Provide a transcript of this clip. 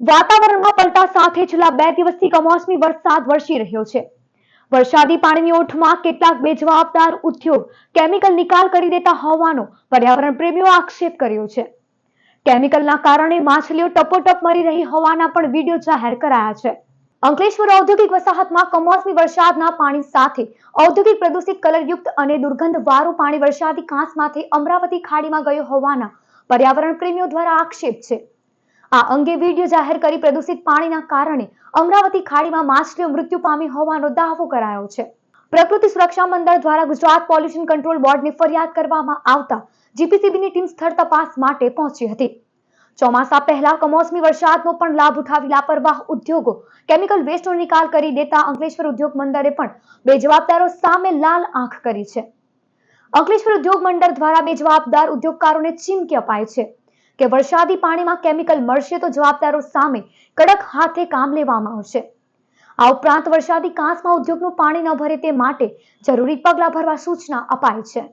વાતાવરણમાં પલટા સાથે છેલ્લા બે દિવસથી કમોસમી વરસાદ વરસી રહ્યો છે. વરસાદી પાણીની ઓઠમાં કેટલાક બેજવાબદાર ઉદ્યોગ કેમિકલ નિકાલ કરી દેતા હોવાનો પર્યાવરણ પ્રેમીઓ આક્ષેપ કર્યો છે. કેમિકલના કારણે માછલીઓ ટપોટપ મરી રહી હોવાના પણ વીડિયો જાહેર કરાયા છે. અંકલેશ્વર ઔદ્યોગિક વસાહતમાં કમોસમી વરસાદના પાણી સાથે ઔદ્યોગિક પ્રદૂષિત કલરયુક્ત અને દુર્ગંધવાળું પાણી વરસાદી કાંસમાંથી અમરાવતી ખાડીમાં ગયું હોવાના પર્યાવરણ પ્રેમીઓ દ્વારા આક્ષેપ છે. આ અંગે વીડિયો જાહેર કરી પ્રદૂષિત પાણીના કારણે અમરાવતી ખાડીમાં માછલીઓ મૃત્યુ પામી હોવાનો દાવો કરાયો છે. પ્રકૃતિ સુરક્ષા મંડળ દ્વારા ગુજરાત પોલ્યુશન કંટ્રોલ બોર્ડને ફરિયાદ કરવામાં આવતા જીપીસીબીની ટીમ સ્થળ તપાસ માટે પહોંચી હતી. ચોમાસા પહેલા કમોસમી વરસાદનો પણ લાભ ઉઠાવી લાપરવાહ ઉદ્યોગો કેમિકલ વેસ્ટનો નિકાલ કરી દેતા અંકલેશ્વર ઉદ્યોગ મંડળે પણ બે જવાબદારો સામે લાલ આંખ કરી છે. અંકલેશ્વર ઉદ્યોગ મંડળ દ્વારા બે જવાબદાર ઉદ્યોગકારોને ચીમકી અપાય છે. કે વરસાદી પાણીમાં કેમિકલ મળશે તો જવાબદારો સામે કડક હાથે કામ લેવામાં આવશે. આ ઉપરાંત વરસાદી કાંસમાં ઉદ્યોગનું પાણી ન ભરે તે માટે જરૂરી પગલાં ભરવા સૂચના અપાઈ છે.